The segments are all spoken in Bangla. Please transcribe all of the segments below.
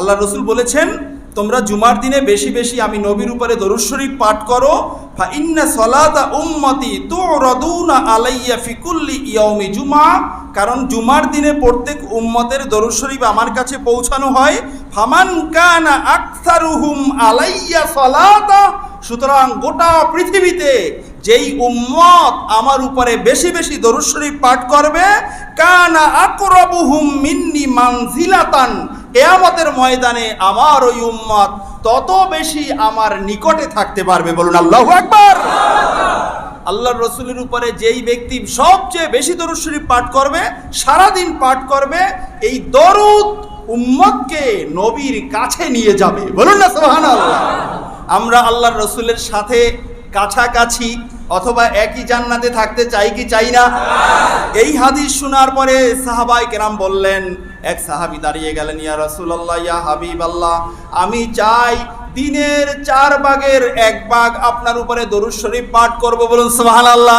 আল্লাহ রসুল বলেছেন, তোমরা জুমার দিনে বেশি বেশি আমি নবীর উপরে দরুদ শরীফ পাঠ করো। ফা ইন্না সলাতা উম্মতি তুরাদুনা আলাইয়া ফিকুল্লি ইয়াউমি জুমা। কারণ জুমার দিনে প্রত্যেক উম্মতের দরুদ শরীফ আমার কাছে পৌঁছানো হয়। ফামান কানা আকসারুহুম আলাইয়া সলাতা। সুতরাং গোটা পৃথিবীতে যেই উম্মত আমার উপরে বেশি বেশি দরুদ শরীফ পাঠ করবে, কানা আকরাবুহুম মিন্নি মানজিলাতান। কেয়ামতের ময়দানে আমার ওই উম্মত তত বেশি আমার নিকটে থাকতে পারবে। বলুন, আল্লাহ আকবার। আল্লাহর রসুলের উপরে যেই ব্যক্তি সবচেয়ে বেশি দরুদ শরীফ পাঠ করবে, সারাদিন পাঠ করবে, এই দরুদ উম্মতকে নবীর কাছে নিয়ে যাবে। বলুন না সোহান আল্লাহ আমরা আল্লাহর রসুলের সাথে কাছাকাছি অথবা একই জান্নাতে থাকতে চাই কি চাই না? এই হাদিস শোনার পরে সাহাবাই কেরাম বললেন এক সাহাবি দাঁড়িয়ে গেলেন, ইয়া রাসূলুল্লাহ, ইয়া হাবিব আল্লাহ আমি চাই দিনের চার ভাগের এক ভাগ আপনার উপরে দরুদ শরীফ পাঠ করব। বলুন, সুবহানাল্লাহ।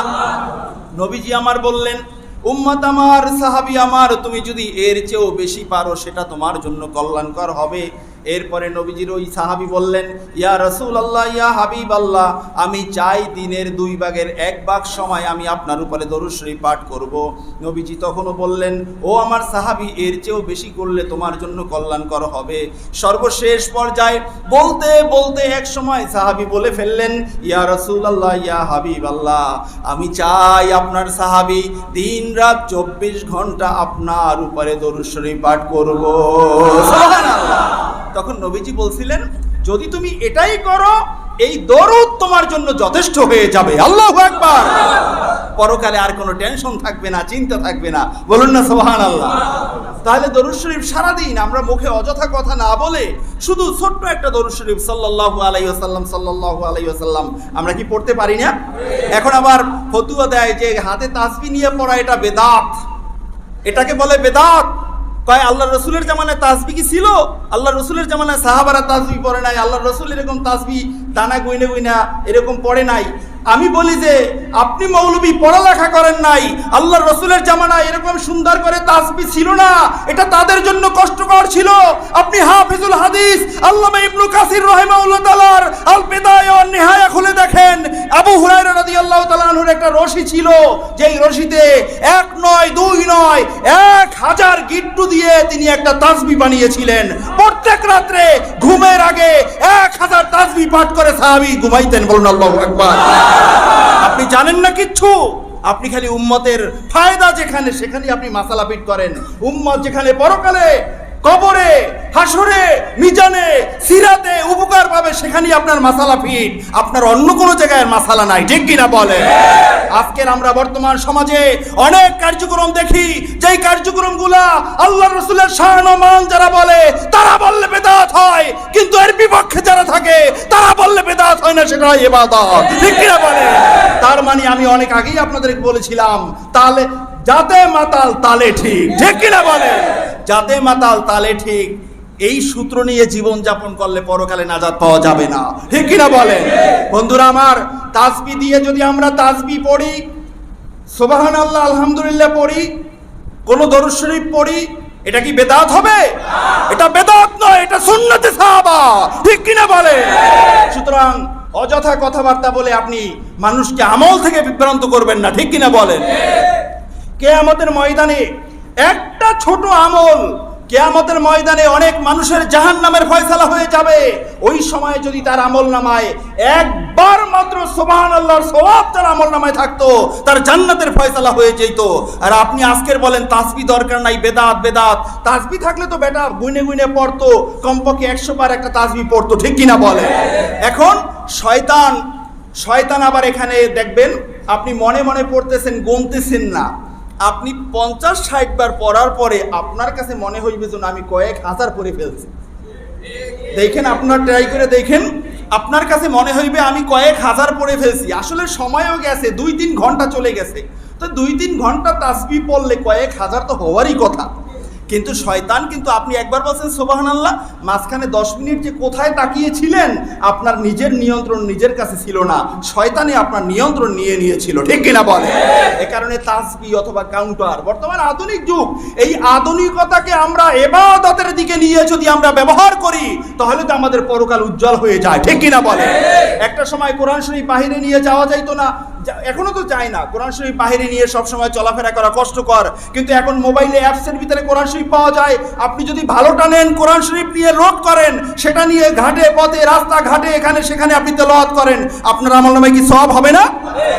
নবীজি আমার বললেন, উম্মত আমার, সাহাবি আমার, তুমি যদি এর চেয়েও বেশি পারো, সেটা তোমার জন্য কল্যাণকর হবে। এরপরে নবীজির ওই সাহাবি বললেন, ইয়া রসুল আল্লাহ ইয়া হাবিব আল্লাহ আমি চাই দিনের দুই ভাগের এক ভাগ সময় আমি আপনার উপরে দরুদ শরীফ পাঠ করব। নবীজি তখনও বললেন, ও আমার সাহাবি, এর চেয়েও বেশি করলে তোমার জন্য কল্যাণকর হবে। সর্বশেষ পর্যায়ে বলতে বলতে এক সময় সাহাবি বলে ফেললেন, ইয়া রসুল আল্লাহ ইয়া হাবিব আল্লাহ আমি চাই আপনার সাহাবি দিন রাত চব্বিশ ঘণ্টা আপনার উপরে দরুদ শরীফ পাঠ করব। সুবহানাল্লাহ। তখন নবীজি বলছিলেন, যদি তুমি এটাই করো, এই দরদ তোমার জন্য যথেষ্ট হয়ে যাবে। আল্লাহ একবার পরকালে আর কোনো টেনশন থাকবে না, চিন্তা থাকবে না। বলুন না সোহান আল্লাহ তাহলে দরুদ শরীফ সারাদিন আমরা মুখে অযথা কথা না বলে শুধু ছোট্ট একটা দরুদ শরীফ ওয়াসাল্লাম, সাল্লাল্লাহু আলাইহি ওয়াসাল্লাম আমরা কি পড়তে পারি না? এখন আবার ফতুয়া দেয় যে হাতে তাসবি নিয়ে পড়া এটা বেদাত। এটাকে বলে বেদাত। কয়, আল্লাহ রসুলের জামানায় তাসবি কি ছিল? আল্লাহ রসুলের জামানায় সাহাবারা তাসবি পড়ে নাই, আল্লাহ রসুল এরকম তাসবি দানা গুইনে গুইনা এরকম পড়ে নাই। আমি বলি যে, আপনি মৌলবী পড়ালেখা করেন নাই, আল্লাহ রসুলের জামানায় এরকম সুন্দর করে তাসবি ছিল না, এটা তাদের জন্য কষ্টকর ছিল। আপনি হাফিজুল হাদিস, আল্লামা ইবনু কাসির রহিমাউল্লাহ তাআলার আল বিদায়া ওয়ান খুলে দেখেন। আবু হুরায়রা রাদিয়াল্লাহু তাআলা আনহুর একটা রশি ছিল, যেই রশিতে এক নয়, দুই নয়, এক হাজার গিট্টু দিয়ে তিনি একটা তাসবি বানিয়েছিলেন। প্রত্যেক রাত্রে ঘুমের আগে এক হাজার তাসবি পাঠ করে সাহাবি ঘুমাইতেন, বলুন আল্লাহ একবার আপনি জানেন না কিচ্ছু? আপনি খালি উম্মতের ফায়দা যেখানে সেখানে আপনি মাসালা পিট করেন। উম্মত যেখানে পরকালে কবরে হাসরে মিজানে, সিরাতে উপকার পাবে সেখানেই আপনার মাসালা ফিট। আপনার অন্য কোনো জায়গায় মাসালা নাই, ঠিক কিনা বলে? আজকের আমরা বর্তমান সমাজে অনেক কার্যক্রম দেখি, যেই কার্যক্রমগুলা আল্লাহ রসুলের ও মান যারা বলে, তারা বললে বেদাত হয়। কিন্তু এর বিপক্ষে যারা থাকে, তারা বললে বেদাত হয় না, সেটা এবাদত ঠিক কিনা বলে? তার মানে আমি অনেক আগেই আপনাদের বলেছিলাম তাহলে যাতে মাতাল তালে ঠিক। ঠিক কিনা বলে? যাতে মাতাল তালে ঠিক, এই সূত্র নিয়ে জীবন যাপন করলে পরকালে নাজাদ পাওয়া যাবে না। ঠিক কিনা বলে বন্ধুরা আমার তাসবি দিয়ে যদি আমরা তাসবি পড়ি সোবাহান আল্লাহ আলহামদুলিল্লাহ পড়ি, কোনো দরুদ শরীফ পড়ি, এটা কি বেদাত হবে? এটা বেদাত নয়, এটা সুন্নতে সাহাবা। ঠিক কিনা বলে সুতরাং অযথা কথাবার্তা বলে আপনি মানুষকে আমল থেকে বিভ্রান্ত করবেন না, ঠিক কিনা বলেন? কে আমাদের ময়দানে একটা ছোট আমল কেয়ামতের ময়দানে অনেক মানুষের জাহান নামের ফয়সালা হয়ে যাবে। ওই সময় যদি তার আমল নামায়, একবার মাত্র সোবাহান আল্লাহর সবাব তার আমল নামায় থাকতো, তার জান্নাতের ফয়সালা হয়ে যেত। আর আপনি আজকের বলেন, তাসবি দরকার নাই, বেদাত বেদাত। তাসবি থাকলে তো বেটা গুনে গুনে পড়তো, কমপক্ষে একশো বার একটা তাসবি পড়তো, ঠিক কিনা বলে এখন শয়তান শয়তান আবার এখানে দেখবেন, আপনি মনে মনে পড়তেছেন, গুনতেছেন না। আপনি পঞ্চাশ ষাট বার পড়ার পরে আপনার কাছে মনে হইবে যেন আমি কয়েক হাজার পরে ফেলছি। দেখেন, আপনার ট্রাই করে দেখেন, আপনার কাছে মনে হইবে আমি কয়েক হাজার পরে ফেলছি। আসলে সময়ও গেছে, দুই তিন ঘণ্টা চলে গেছে। তো দুই তিন ঘণ্টা তাসবি পড়লে কয়েক হাজার তো হওয়ারই কথা। কিন্তু শয়তান কিন্তু আপনি একবার বলছেন সোবাহান আল্লাহ মাঝখানে দশ মিনিট যে কোথায় তাকিয়েছিলেন, আপনার নিজের নিয়ন্ত্রণ নিজের কাছে ছিল না। শয়তানে আপনার নিয়ন্ত্রণ নিয়ে নিয়েছিল, ঠিক কিনা বলে? এ কারণে তাসবি অথবা কাউন্টার বর্তমান আধুনিক যুগ, এই আধুনিকতাকে আমরা এবাদতের দিকে নিয়ে যদি আমরা ব্যবহার করি, তাহলে তো আমাদের পরকাল উজ্জ্বল হয়ে যায়, ঠিক কিনা বলে? একটা সময় কোরআন শরীফ বাহিরে নিয়ে যাওয়া যাইতো না যা- এখনও তো যায় না। কোরআন শরীফ বাহিরে নিয়ে সব সময় চলাফেরা করা কষ্টকর। কিন্তু এখন মোবাইলে অ্যাপসের ভিতরে কোরআন শরীফ পাওয়া যায়। আপনি যদি ভালোটা নেন কোরআন শরীফ নিয়ে লোড করেন, সেটা নিয়ে ঘাটে, পথে রাস্তা ঘাটে এখানে সেখানে আপনি তেলাওয়াত করেন, আপনার আমল নামে কি সব হবে না?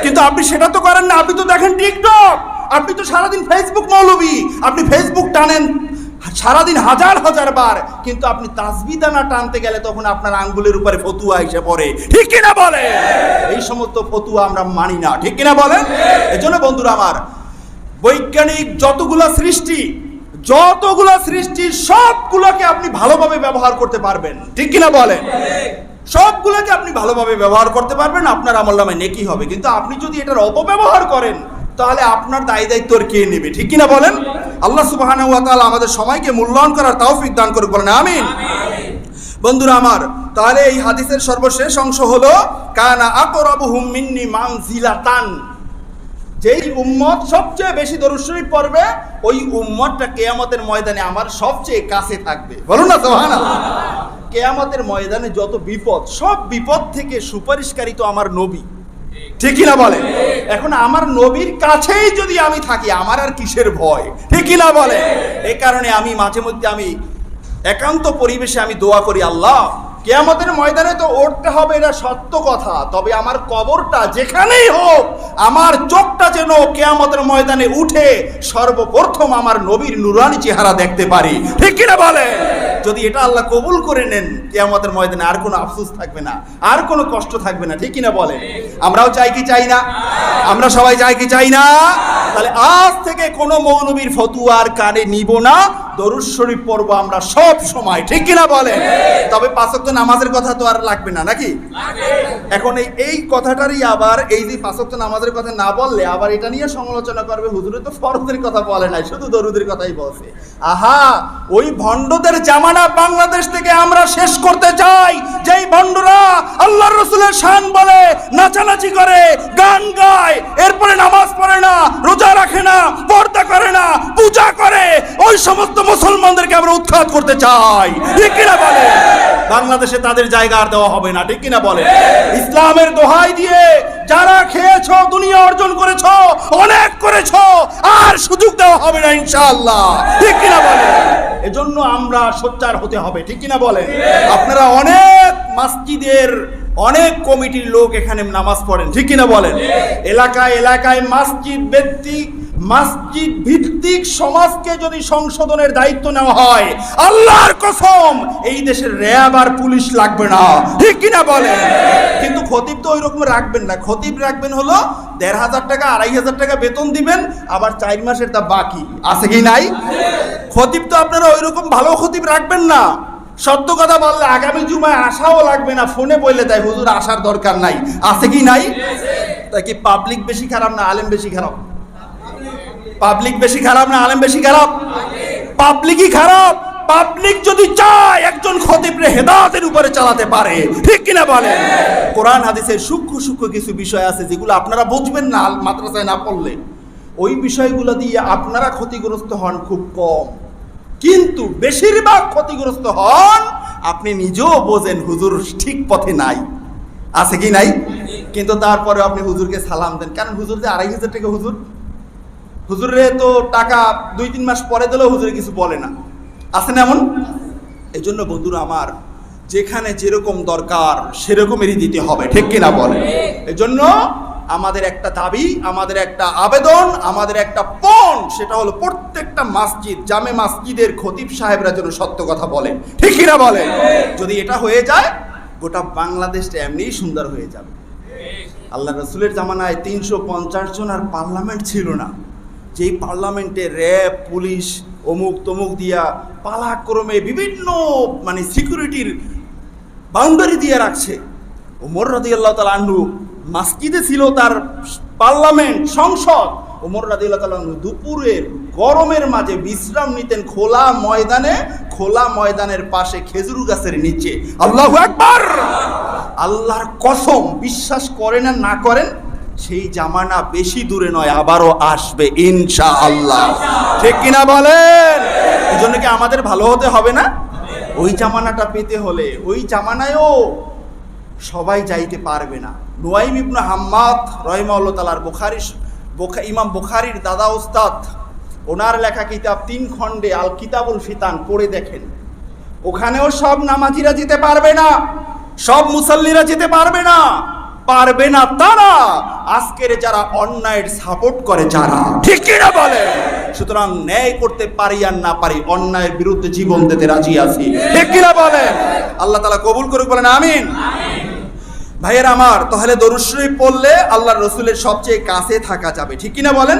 কিন্তু আপনি সেটা তো করেন না। আপনি তো দেখেন টিকটক আপনি তো সারাদিন ফেসবুক মৌলবী। আপনি ফেসবুক টানেন। সারাদিন হাজার হাজার বার, কিন্তু আপনি তাসবি দানা টানতে গেলে তখন আপনার আঙ্গুলের উপরে ফতুয়া এসে পড়ে। ঠিক কিনা বলে এই সমস্ত ফতুয়া আমরা মানি না, ঠিক কিনা বলেন? এজন্য বন্ধুরা আমার, বৈজ্ঞানিক যতগুলা সৃষ্টি যতগুলা সৃষ্টি, সবগুলোকে আপনি ভালোভাবে ব্যবহার করতে পারবেন। ঠিক কিনা বলেন? সবগুলোকে আপনি ভালোভাবে ব্যবহার করতে পারবেন, আপনার আমল নামে নেকি হবে। কিন্তু আপনি যদি এটার অপব্যবহার করেন, তাহলে আপনার দায় দায়িত্ব কে নেবে? ঠিক কিনা বলেন? আল্লাহ তাআলা আমাদের সময়কে মূল্যায়ন করার তৌফিক দান করুক, বলেন আমিন। বন্ধুরা আমার, তাহলে এই হাদিসের সর্বশেষ অংশ হলো, কানা আকরাবুহুম মিন্নি মানজিলাতান। যেই উম্মত সবচেয়ে বেশি দরুদ শরীফ পড়বে, ওই উম্মতটা কেয়ামতের ময়দানে আমার সবচেয়ে কাছে থাকবে। বলুন না, সুবহানাল্লাহ। কেয়ামতের ময়দানে যত বিপদ, সব বিপদ থেকে সুপারিশকারী তো আমার নবী। ঠিকই না বলে? এখন আমার নবীর কাছেই যদি আমি থাকি, আমার আর কিসের ভয়? ঠিকই না বলে? এই কারণে আমি মাঝে মধ্যে আমি একান্ত পরিবেশে আমি দোয়া করি, আল্লাহ, কেয়ামতের ময়দানে তো উঠতে হবে এটা সত্য কথা, তবে আমার কবরটা যেখানেই হোক, আমার চোখটা যেন কেয়ামতের ময়দানে উঠে সর্বপ্রথম আমার নবীর নুরানি চেহারা দেখতে পারি। ঠিক কিনা বলে? যদি এটা আল্লাহ কবুল করে নেন, কেয়ামতের ময়দানে আর কোনো আফসোস থাকবে না, আর কোনো কষ্ট থাকবে না, ঠিক কিনা বলে আমরাও চাই কি চাই না? আমরা সবাই চাই কি চাই না? তাহলে আজ থেকে কোনো মৌলবীর ফতুয়ার কানে নিব না দরুদ শরীফ পড়ব আমরা সব সময় ঠিক কিনা বলে তবে পাঁচক নামাজের কথা তো আর লাগবে না নাকি? এখন এই এই কথাটারই আবার এই যে পাঁচক নামাজের কথা না বললে আবার এটা নিয়ে সমালোচনা করবে হুজুরে তো ফরজের কথা বলে নাই শুধু দরুদের কথাই বলছে। আহা ওই ভণ্ডদের জামানা বাংলাদেশ থেকে আমরা শেষ করতে চাই যেই ভণ্ডরা আল্লাহর রসুলের শান বলে নাচানাচি করে গান গায় এরপরে নামাজ পড়ে না রোজা রাখে না পর্দা করে না পূজা করে ওই সমস্ত উৎখাত করতে চাই। ঠিক কিনা বলে? বাংলাদেশে তাদের জায়গা আর দেওয়া হবে না, ঠিক কিনা বলে? ইসলামের দোহাই দিয়ে যারা খেয়েছ, দুনিয়া অর্জন করেছ, অনেক করেছ, আর সুযোগ দেওয়া হবে না ইনশাআল্লাহ। ঠিক কিনা বলে? এজন্য আমরা সোচ্চার হতে হবে, ঠিক কিনা বলে? আপনারা অনেক মসজিদের অনেক কমিটির লোক এখানে নামাজ পড়েন ঠিক কিনা বলেন? এলাকায় এলাকায় মসজিদ ভিত্তিক মসজিদ ভিত্তিক সমাজকে যদি সংশোধনের দায়িত্ব নেওয়া হয় আল্লাহর কসম এই দেশের র্যাব আর পুলিশ লাগবে না ঠিক কিনা বলেন? কিন্তু খতিব তো ওই রকম রাখবেন না। খতিব রাখবেন হলো দেড় হাজার টাকা আড়াই হাজার টাকা বেতন দিবেন আবার চার মাসের তা বাকি আছে কি নাই? খতিব তো আপনারা ওই রকম ভালো খতিব রাখবেন না। সত্য কথা বললে আগামী জুমায় আসাও লাগবে না, ফোনে বললে তাই হুজুর আসার দরকার নাই। আছে কি নাই? তাই কি পাবলিক বেশি খারাপ না আলেম বেশি খারাপ? পাবলিক বেশি খারাপ না আলেম বেশি খারাপ? পাবলিকই খারাপ। পাবলিক যদি চায়, একজন খতিবরে হেদায়েতের উপরে চালাতে পারে। ঠিক কিনা বলে কোরআন, হাদিসের সূক্ষ্ম সূক্ষ্ম কিছু বিষয় আছে যেগুলো আপনারা বুঝবেন না, মাদ্রাসায় না পড়লে। ওই বিষয়গুলো দিয়ে আপনারা ক্ষতিগ্রস্ত হন খুব কম। কিন্তু বেশিরভাগ ক্ষতিগ্রস্ত হন আপনি নিজেও বোঝেন হুজুর ঠিক পথে নাই। আছে কি নাই? কিন্তু তারপরে আপনি হুজুরকে সালাম দেন। কারণ হুজুর যে আড়াই হাজার টাকা হুজুর, হুজুরে তো টাকা দুই তিন মাস পরে দিলেও হুজুরে কিছু বলে না। আছে না এমন? এই জন্য বন্ধুরা আমার, যেখানে যেরকম দরকার সেরকমেরই দিতে হবে, ঠিক কিনা বলে জন্য আমাদের একটা দাবি, আমাদের একটা আবেদন, আমাদের একটা পণ, সেটা হলো প্রত্যেকটা মসজিদ, জামে মসজিদের খতিব সাহেবরা যেন সত্য কথা বলেন। ঠিক কিনা বলেন? যদি এটা হয়ে যায়, গোটা বাংলাদেশটা এমনিই সুন্দর হয়ে যাবে। আল্লাহ রসুলের জামানায় তিনশো পঞ্চাশ জন আর পার্লামেন্ট ছিল না। যেই পার্লামেন্টে র্যাব, পুলিশ, অমুক তমুক দিয়া পালাক্রমে বিভিন্ন মানে সিকিউরিটির বাউন্ডারি দিয়ে রাখছে। ওমর রাদি আল্লাহ তালা আন্ডু মাস্কিদে ছিল তার পার্লামেন্ট, সংসদ। ওমর রাদি আল্লাহ তালা দুপুরের গরমের মাঝে বিশ্রাম নিতেন খোলা ময়দানে, খোলা ময়দানের পাশে খেজুর গাছের নিচে। আল্লাহ একবার আল্লাহর কসম, বিশ্বাস করেন আর না করেন, সেই জামানা বেশি দূরে নয়, আবারও আসবে ইনশা আল্লাহ ঠিক কিনা বলেন? এই জন্য কি আমাদের ভালো হতে হবে না? ওই জামানাটা পেতে হলে, ওই জামানায়ও সবাই যাইতে পারবে না। নোয়াইম ইবনু হাম্মাদ রহিমাউল্লাহ তালার বোখা ইমাম বুখারির দাদা উস্তাদ, ওনার লেখা কিতাব তিন খণ্ডে আল কিতাবুল ফিতান পড়ে দেখেন। ওখানেও সব নামাজিরা যেতে পারবে না, সব মুসল্লিরা যেতে পারবে না পারবে না তারা। আজকের যারা অন্যায়ের সাপোর্ট করে যারা, ঠিক কিনা বলে? সুতরাং ন্যায় করতে পারি আর না পারি, অন্যায়ের বিরুদ্ধে জীবন দিতে রাজি আছি, ঠিক কিনা বলে? আল্লাহ তালা কবুল করুক, বলেন আমিন। ভাইয়ের আমার তাহলে দরুশ্রী পড়লে আল্লাহর রসুলের সবচেয়ে কাছে থাকা যাবে। ঠিক কিনা বলেন?